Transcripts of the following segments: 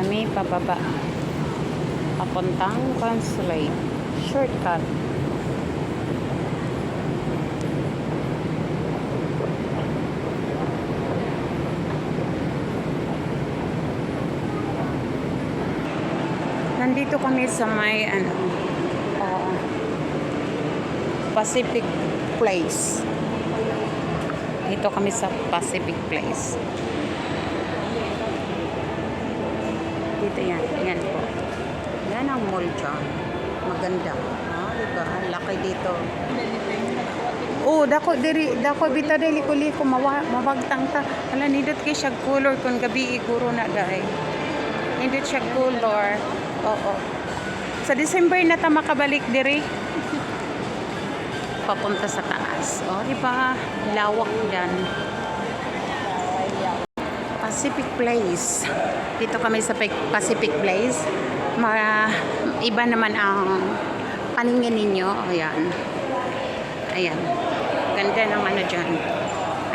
kami pababa. Papuntang consulate. Shortcut. Nandito kami sa may ano, ah, Pacific Place. Dito kami sa Pacific Place. Dito yan. Yan po. Yan ang mall dyan. Maganda. Ah, diba? Laki dito. Oh, dako diri dako bita dili ko liko mawa mabagtang ta. Ala nindot kay siya color kun gabi iguro na dai. Nindot siya color. Oo. Sa December na ta makabalik diri. Papunta sa taas. Oh, di ba? Lawak yan. Pacific Place. Dito kami sa Pac- Pacific Place. Ma iba naman ang paningin ninyo. Ayan. Ayan. Ganda ng ano dyan.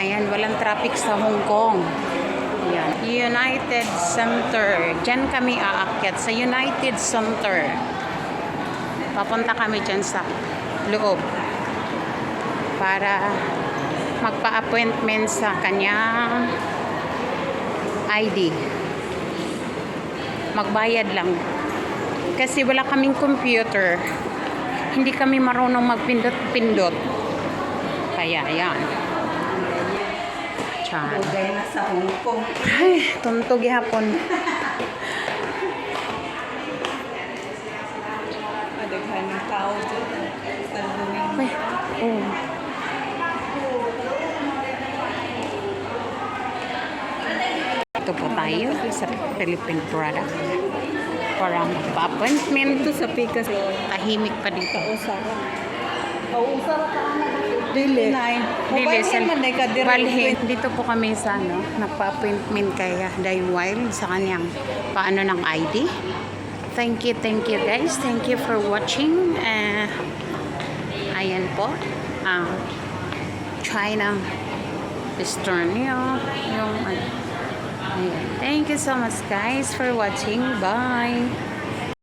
Ayan, walang traffic sa Hong Kong. Ayan. United Center. Diyan kami aakyat sa United Center. Papunta kami dyan sa loob para magpa-appointment sa kanyang ID. Magbayad lang. Kasi wala kaming computer. Hindi kami marunong magpindot-pindot. Kaya yan. Tiyan. Bugay na sa Hong Kong. Ay, tuntog hapon. Madaghan ng tao dyan. Ay, oh. Ito po tayo sa Philippine product. Para magpa-appointment. Ito sa Pikas. Tahimik pa dito. Kausara. Kausara ka na. Dili. Dili, sa Balhin. Dito po kami sa ano, nagpa-appointment kay Dine Wild sa kanyang paano ng ID. Thank you, thank you guys. Thank you for watching. Uh, ayan po. Ang China store niyo. Yung ano. Ayan. Thank you so much guys for watching. Bye!